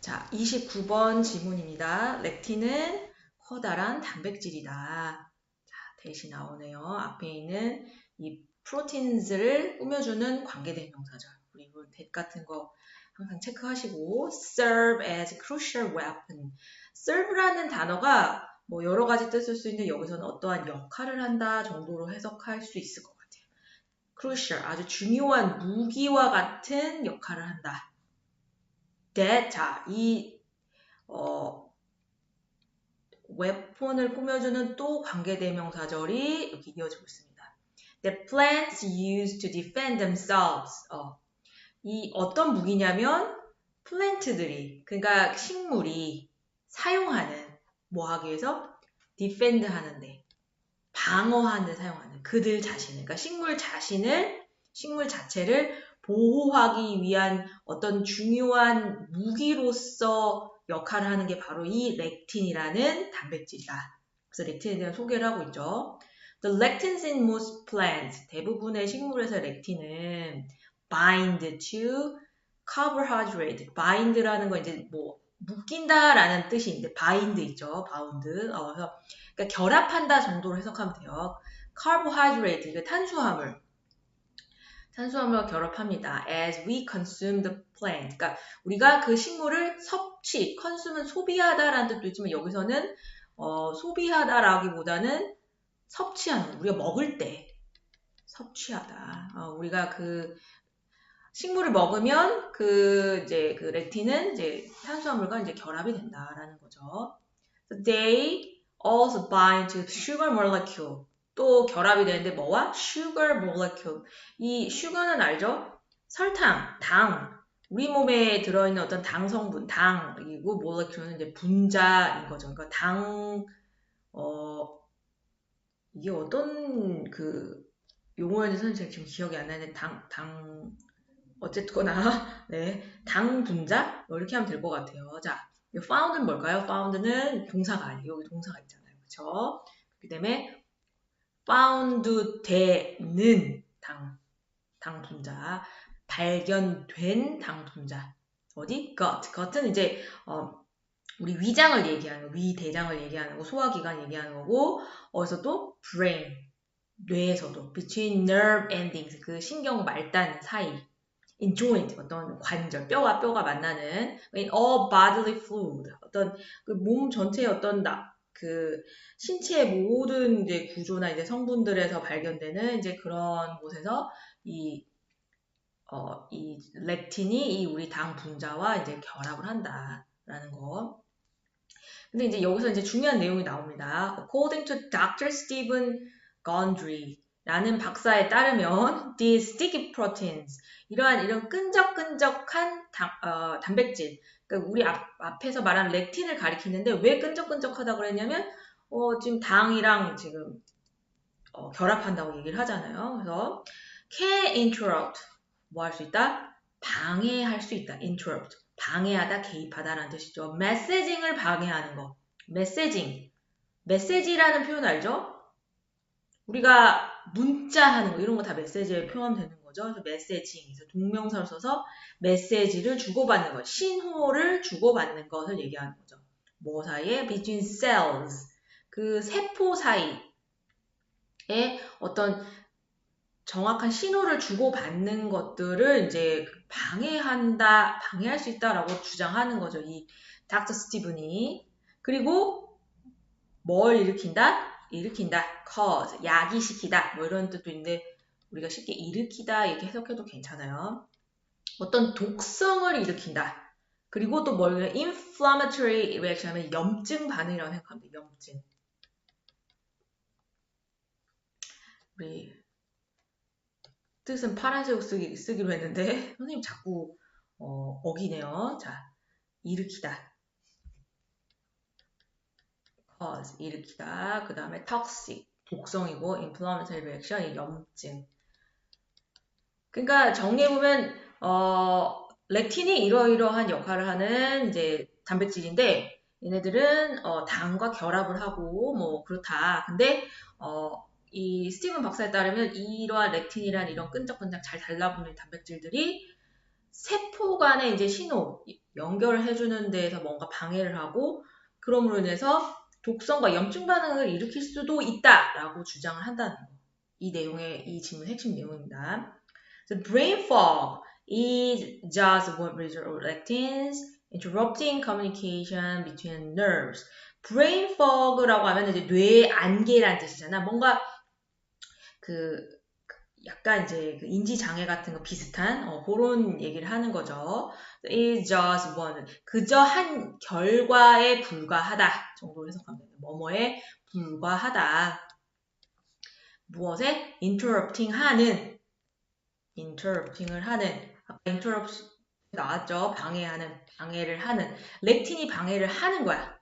자, 29번 지문입니다. 렉틴은 커다란 단백질이다. 자, 대신 나오네요. 앞에 있는 이 프로틴즈를 꾸며주는 관계대명사죠. 그리고 that 같은 거 항상 체크하시고 serve as crucial weapon. serve라는 단어가 뭐 여러 가지 뜻을 수 있는데 여기서는 어떠한 역할을 한다 정도로 해석할 수 있을 것 같아요. crucial 아주 중요한 무기와 같은 역할을 한다. That 자, 이 어, 웨폰을 꾸며주는 또 관계대명사절이 이렇게 이어지고 있습니다. The plants used to defend themselves. 어, 이 어떤 무기냐면 플랜트들이 그러니까 식물이 사용하는 뭐 하기 위해서 디펜드 하는데 방어하는 사용하는 그들 자신을 그러니까 식물 자신을 식물 자체를 보호하기 위한 어떤 중요한 무기로서 역할을 하는 게 바로 이 렉틴이라는 단백질이다. 그래서 렉틴에 대한 소개를 하고 있죠. The lectins in most plants 대부분의 식물에서 렉틴은 bind to carbohydrate. bind라는 거 이제 뭐 묶인다라는 뜻인데 bind 있죠. bound. 어, 그래서 그러니까 결합한다 정도로 해석하면 돼요. carbohydrate 그 탄수화물. 탄수화물과 결합합니다. As we consume the plant. 그러니까 우리가 그 식물을 섭취, consume은 소비하다라는 뜻도 있지만 여기서는 어, 소비하다라기보다는 섭취하는 우리가 먹을 때 섭취하다. 어, 우리가 그 식물을 먹으면 그 이제 그 렉틴은 이제 탄수화물과 이제 결합이 된다라는 거죠. They also bind to sugar molecule. 또 결합이 되는데 뭐와 sugar molecule. 이 sugar는 알죠? 설탕, 당. 우리 몸에 들어있는 어떤 당 성분, 당이고 molecule는 이제 분자인 거죠. 그러니까 당, 어, 이게 어떤 그 용어인지 선생님 지금 기억이 안 나는데 당, 당, 어쨌거나, 네. 당 분자? 뭐 이렇게 하면 될 것 같아요. 자, found는 뭘까요? found는 동사가 아니에요. 여기 동사가 있잖아요. 그쵸? 그 다음에 found 되는 당, 당 분자. 발견된 당 분자. 어디? got. got은 이제, 어, 우리 위장을 얘기하는 거, 위대장을 얘기하는 거, 소화기관 얘기하는 거고, 어디서 또 brain, 뇌에서도 between nerve endings, 그 신경 말단 사이, in joint, 어떤 관절, 뼈와 뼈가 만나는 in all bodily fluid, 어떤 그 몸 전체의 어떤 나, 그 신체의 모든 이제 구조나 이제 성분들에서 발견되는 이제 그런 곳에서 이 어, 이 렉틴이 이 우리 당 분자와 이제 결합을 한다라는 거. 근데 이제 여기서 이제 중요한 내용이 나옵니다. According to Dr. Stephen Gondry 라는 박사에 따르면 these sticky proteins 이러한 이런 끈적끈적한 당, 어, 단백질 그러니까 우리 앞, 앞에서 말한 렉틴을 가리키는데 왜 끈적끈적하다고 그랬냐면 어, 지금 당이랑 지금 어, 결합한다고 얘기를 하잖아요. 그래서 can interrupt 뭐 할 수 있다? 방해할 수 있다. interrupt 방해하다, 개입하다라는 뜻이죠. 메시징을 방해하는 거. 메시징. 메시지라는 표현 알죠? 우리가 문자하는 거 이런 거 다 메시지에 표현되는 거죠. 그래서 메시징. 동명사를 써서 메시지를 주고받는 것, 신호를 주고받는 것을 얘기하는 거죠. 뭐 사이에? between cells. 그 세포 사이에 어떤 정확한 신호를 주고받는 것들을 이제 방해한다, 방해할 수 있다라고 주장하는 거죠. 이 닥터 스티븐이. 그리고 뭘 일으킨다? 일으킨다. cause, 야기시키다. 뭐 이런 뜻도 있는데 우리가 쉽게 일으키다 이렇게 해석해도 괜찮아요. 어떤 독성을 일으킨다. 그리고 또 뭘, inflammatory reaction 하면 염증 반응이라고 돼. 염증. 우리 뜻은 파란색 쓰기, 쓰기 로 했는데 선생님 자꾸 어, 어기네요. 자, 일으키다. Cause, 일으키다. 그 다음에 toxic, 독성이고 inflammatory reaction, 염증. 그러니까 정리해 보면 어, 렉틴이 이러이러한 역할을 하는 이제 단백질인데 얘네들은 어, 당과 결합을 하고 뭐 그렇다. 근데 어, 이 스티븐 박사에 따르면 이러한 렉틴이란 이런 끈적끈적 잘 달라붙는 단백질들이 세포 간의 이제 신호 연결을 해주는 데에서 뭔가 방해를 하고 그럼으로 인해서 독성과 염증 반응을 일으킬 수도 있다라고 주장을 한다는 거. 이 내용의 이 질문 핵심 내용입니다. So brain fog is just one result lectins interrupting communication between nerves. brain fog라고 하면 이제 뇌 안개란 뜻이잖아. 뭔가 그 약간 이제 그 인지 장애 같은 거 비슷한 어, 그런 얘기를 하는 거죠. is just one. 그저 한 결과에 불과하다 정도로 해석하면. 뭐뭐에 불과하다. 무엇에 interrupting 하는 interrupting을 하는 아까 interrupt 나왔죠. 방해하는 방해를 하는 렉틴이 방해를 하는 거야.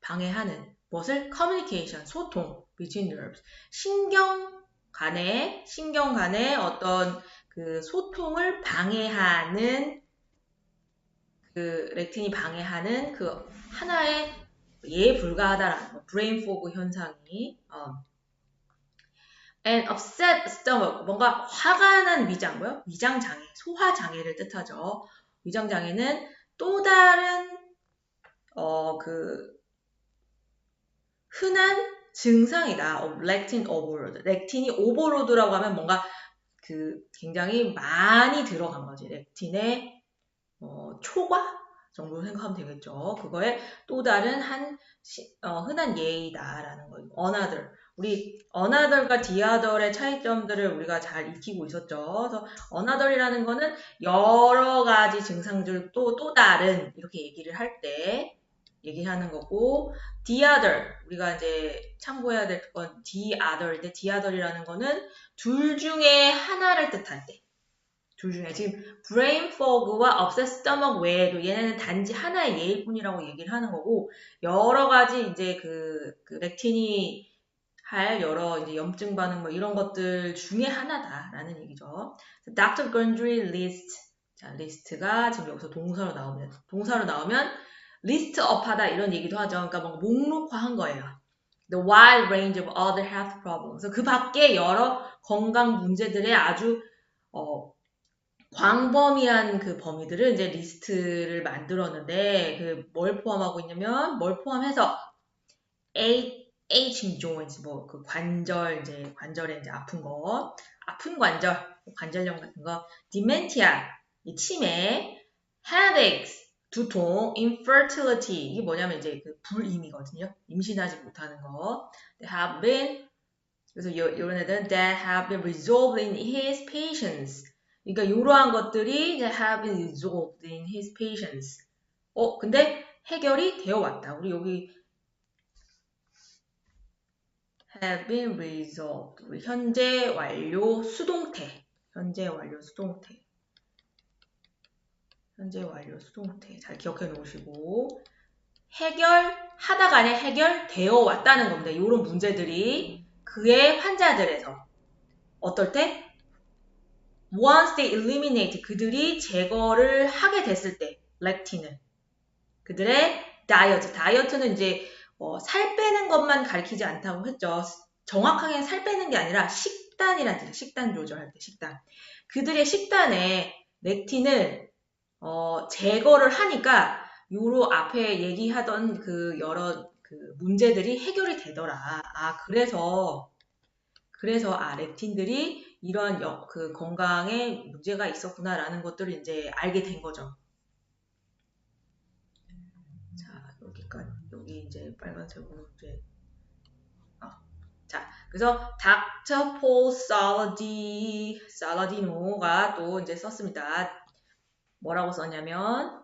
방해하는 무엇을 communication 소통 between nerves 신경 간의 신경 간의 어떤 그 소통을 방해하는 그 렉틴이 방해하는 그 하나의 예에 불과하다라는 거, brain fog 현상이 어. and upset stomach 뭔가 화가 난 위장 뭐요? 위장 장애, 소화 장애를 뜻하죠. 위장 장애는 또 다른 어 그 흔한 증상이다. of lectin overload. 렉틴이 오버로드라고 하면 뭔가 그 굉장히 많이 들어간 거지. 렉틴의 어, 초과 정도로 생각하면 되겠죠. 그거에 또 다른 한 시, 어, 흔한 예이다라는 거예요. another. 우리 another과 diother의 차이점들을 우리가 잘 익히고 있었죠. 그래서 another이라는 거는 여러 가지 증상들 또, 또 다른 이렇게 얘기를 할 때 얘기하는 거고 the other 우리가 이제 참고해야 될 건 the other인데 the other이라는 거는 둘 중에 하나를 뜻할 때. 둘 중에 지금 brain fog와 upset stomach 외에도 얘네는 단지 하나의 예일 뿐이라고 얘기를 하는 거고 여러 가지 이제 그, 그 렉틴이 할 여러 이제 염증 반응 뭐 이런 것들 중에 하나다라는 얘기죠. Dr. Gundry list 자 리스트가 지금 여기서 동사로 나오면 동사로 나오면 리스트 업하다 이런 얘기도 하죠. 그러니까 뭔가 목록화한 거예요. The wide range of other health problems. 그 밖에 여러 건강 문제들의 아주 어, 광범위한 그 범위들을 이제 리스트를 만들었는데 그 뭘 포함하고 있냐면 뭘 포함해서 A aging joints 뭐 그 관절 이제 관절에 이제 아픈 거 아픈 관절 관절염 같은 거 dementia 이 치매 headaches 두통, infertility 이게 뭐냐면 이제 그 불임이거든요. 임신하지 못하는 거. They have been 그래서 요, 이런 애들은 that have been resolved in his patients. 그러니까 이러한 것들이 that have been resolved in his patients. 어, 근데 해결이 되어 왔다. 우리 여기 have been resolved. 현재 완료 수동태. 현재 완료 수동태. 현재 완료 수동태 잘 기억해 놓으시고 해결하다가 아니라 해결되어 왔다는 겁니다. 이런 문제들이 그의 환자들에서 어떨 때 once they eliminate 그들이 제거를 하게 됐을 때 렉틴을 그들의 다이어트 다이어트는 이제 어, 살 빼는 것만 가리키지 않다고 했죠. 정확하게 살 빼는 게 아니라 식단이란 뜻이에요. 식단 조절할 때 식단. 그들의 식단에 렉틴을 어, 제거를 하니까 요로 앞에 얘기하던 그 여러 그 문제들이 해결이 되더라. 아, 그래서 그래서 아, 렉틴들이 이러한 여, 그 건강에 문제가 있었구나라는 것들을 이제 알게 된 거죠. 자, 여기까지 여기 이제 빨간색으로 이제 어, 자, 그래서 닥터 폴 살라디 살라디노가 또 이제 썼습니다. 뭐라고 썼냐면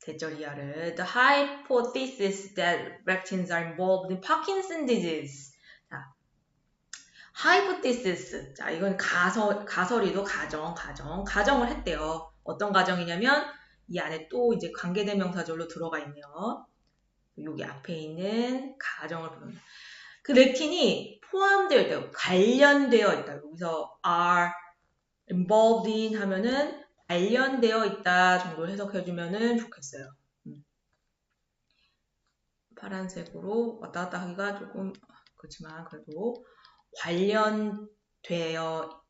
대절 이하를 The hypothesis that lectins are involved in Parkinson disease. 자, hypothesis. 자, 이건 가설, 가설이도 가정, 가정, 가정을 했대요. 어떤 가정이냐면 이 안에 또 이제 관계대명사절로 들어가 있네요. 여기 앞에 있는 가정을 부릅니다. 그 렉틴이 포함되어 있다, 관련되어 있다. 여기서 are involved in 하면은 관련되어 있다 정도로 해석해주면 좋겠어요. 음. 파란색으로 왔다 갔다 하기가 조금 그렇지만 그래도 관련되어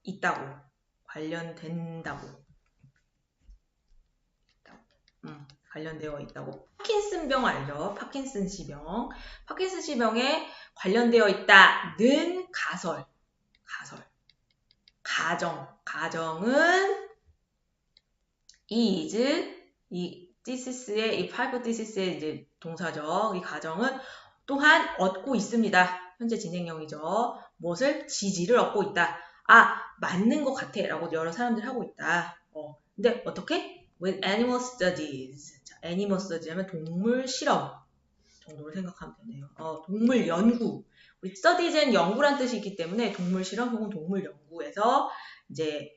있다고 관련된다고 음, 관련되어 있다고. 파킨슨병 알죠? 파킨슨씨병. 파킨슨씨병에 관련되어 있다는 가설. 가설. 가정. 가정은 is 이 디시스의 이 파이브 디시스의 이제 동사죠. 이 가정은 또한 얻고 있습니다. 현재 진행형이죠. 무엇을 지지를 얻고 있다. 아 맞는 것 같아라고 여러 사람들이 하고 있다. 어, 근데 어떻게? With animal studies. 자, animal studies 하면 동물 실험 정도로 생각하면 되네요. 어, 동물 연구. 우리 studies는 연구란 뜻이 있기 때문에 동물 실험 혹은 동물 연구에서 이제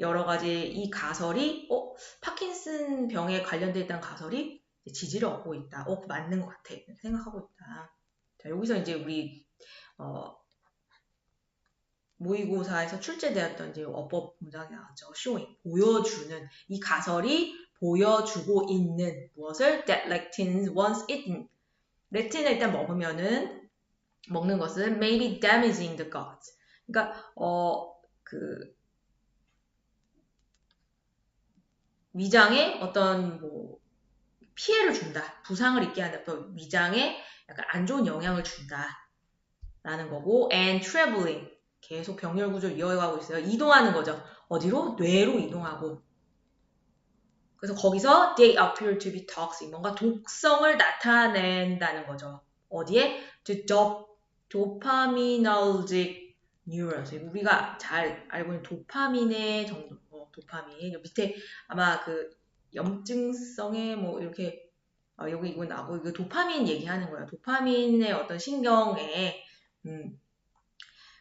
여러 가지 이 가설이 어 파킨슨 병에 관련돼 있다는 가설이 지지를 얻고 있다. 어 맞는 것 같아. 생각하고 있다. 자 여기서 이제 우리 어 모의고사에서 출제되었던 이제 어법 문장이 나왔죠. showing 보여주는 이 가설이 보여주고 있는 무엇을 that lectins once eaten 렉틴을 일단 먹으면은 먹는 것은 may be damaging the gut. 그러니까 어 그 위장에 어떤 뭐 피해를 준다, 부상을 입게 한다, 또 위장에 약간 안 좋은 영향을 준다라는 거고, and traveling 계속 병렬 구조를 이어가고 있어요. 이동하는 거죠. 어디로? 뇌로 이동하고. 그래서 거기서 they appear to be toxic 뭔가 독성을 나타낸다는 거죠. 어디에? to dop, dopaminergic neurons 우리가 잘 알고 있는 도파민의 정도 도파민. 밑에 아마 그 염증성의 뭐 이렇게 어, 여기 이거 나고 이거 도파민 얘기하는 거예요. 도파민의 어떤 신경에 음,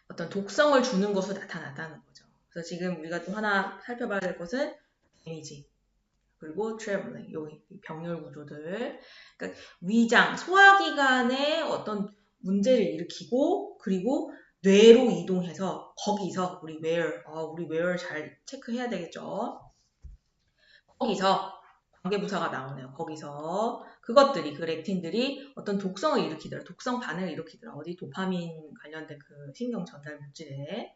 어떤 독성을 주는 것으로 나타났다는 거죠. 그래서 지금 우리가 또 하나 살펴봐야 될 것은 데미지 그리고 트래블링 여기 병렬 구조들 그러니까 위장 소화기관에 어떤 문제를 일으키고 그리고 뇌로 이동해서 거기서 우리 where, 어, 우리 where 잘 체크해야 되겠죠. 거기서 관계부사가 나오네요. 거기서 그것들이 그 렉틴들이 어떤 독성을 일으키더라, 독성 반응을 일으키더라. 어디 도파민 관련된 그 신경 전달 물질에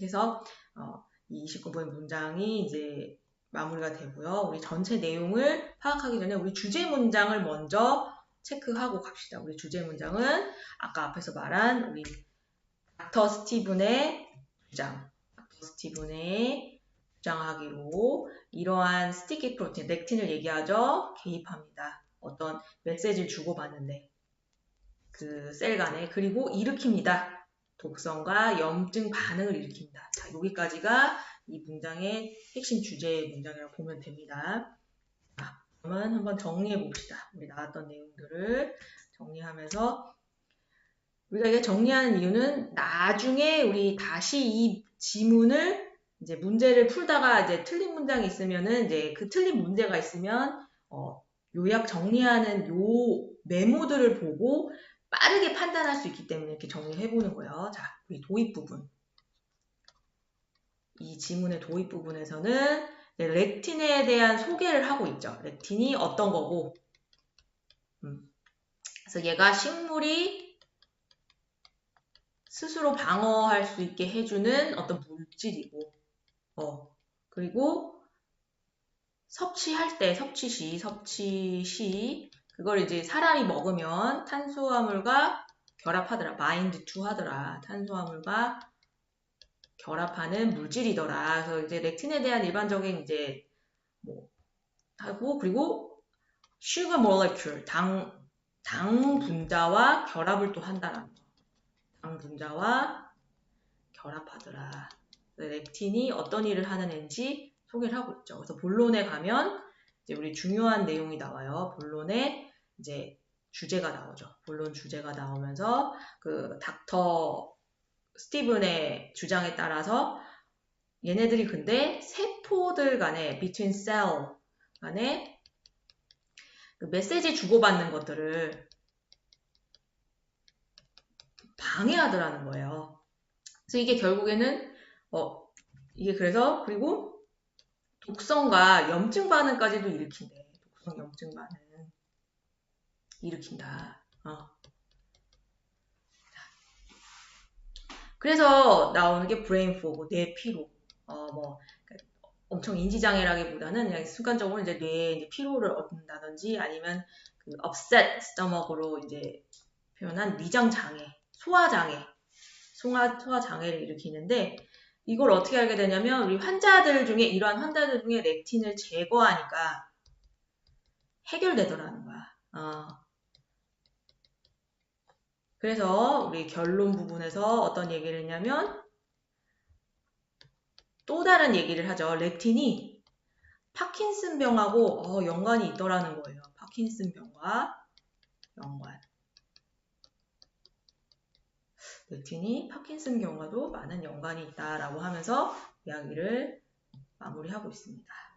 해서 어, 이 29번의 문장이 이제 마무리가 되고요. 우리 전체 내용을 파악하기 전에 우리 주제 문장을 먼저 체크하고 갑시다. 우리 주제 문장은 아까 앞에서 말한 우리 닥터 스티븐의 주장, 닥터 스티븐의 주장하기로 이러한 스티키 프로틴, 렉틴을 얘기하죠. 개입합니다. 어떤 메시지를 주고받는데 그 셀 간에 그리고 일으킵니다. 독성과 염증 반응을 일으킵니다. 자, 여기까지가 이 문장의 핵심 주제 문장이라고 보면 됩니다. 자, 그러면 한번 정리해 봅시다. 우리 나왔던 내용들을 정리하면서 우리가 이게 정리하는 이유는 나중에 우리 다시 이 지문을 이제 문제를 풀다가 이제 틀린 문장이 있으면은 이제 그 틀린 문제가 있으면 어, 요약 정리하는 요 메모들을 보고 빠르게 판단할 수 있기 때문에 이렇게 정리해 보는 거예요. 자, 우리 도입 부분. 이 지문의 도입 부분에서는 렉틴에 대한 소개를 하고 있죠. 렉틴이 어떤 거고. 음. 그래서 얘가 식물이 스스로 방어할 수 있게 해주는 어떤 물질이고, 어, 그리고 섭취할 때, 섭취 시, 섭취 시, 그걸 이제 사람이 먹으면 탄수화물과 결합하더라. 마인드 투 하더라. 탄수화물과 결합하는 물질이더라. 그래서 이제 렉틴에 대한 일반적인 이제 뭐 하고 그리고 sugar 당, 당 분자와 결합을 또 한다라는 거. 당 분자와 결합하더라. 렉틴이 어떤 일을 하는 앤지 소개를 하고 있죠. 그래서 본론에 가면 이제 우리 중요한 내용이 나와요. 본론에 이제 주제가 나오죠. 본론 주제가 나오면서 그 닥터 스티븐의 주장에 따라서 얘네들이 근데 세포들 간에 between cell 간에 그 메시지 주고받는 것들을 방해하더라는 거예요. 그래서 이게 결국에는 어 이게 그래서 그리고 독성과 염증 반응까지도 일으킨대. 독성 염증 반응 일으킨다. 어. 그래서 나오는 게 브레인 포그, 뇌 피로. 어, 뭐, 엄청 인지장애라기보다는 그냥 순간적으로 이제 뇌에 이제 피로를 얻는다든지 아니면 그 upset stomach으로 이제 표현한 위장 장애, 소화 장애, 소화, 소화 장애를 일으키는데 이걸 어떻게 알게 되냐면 우리 환자들 중에 이러한 환자들 중에 렉틴을 제거하니까 해결되더라는 거야. 어. 그래서 우리 결론 부분에서 어떤 얘기를 했냐면 또 다른 얘기를 하죠. 렉틴이 파킨슨병하고 어, 연관이 있더라는 거예요. 파킨슨병과 연관. 렉틴이 파킨슨병과도 많은 연관이 있다라고 하면서 이야기를 마무리하고 있습니다.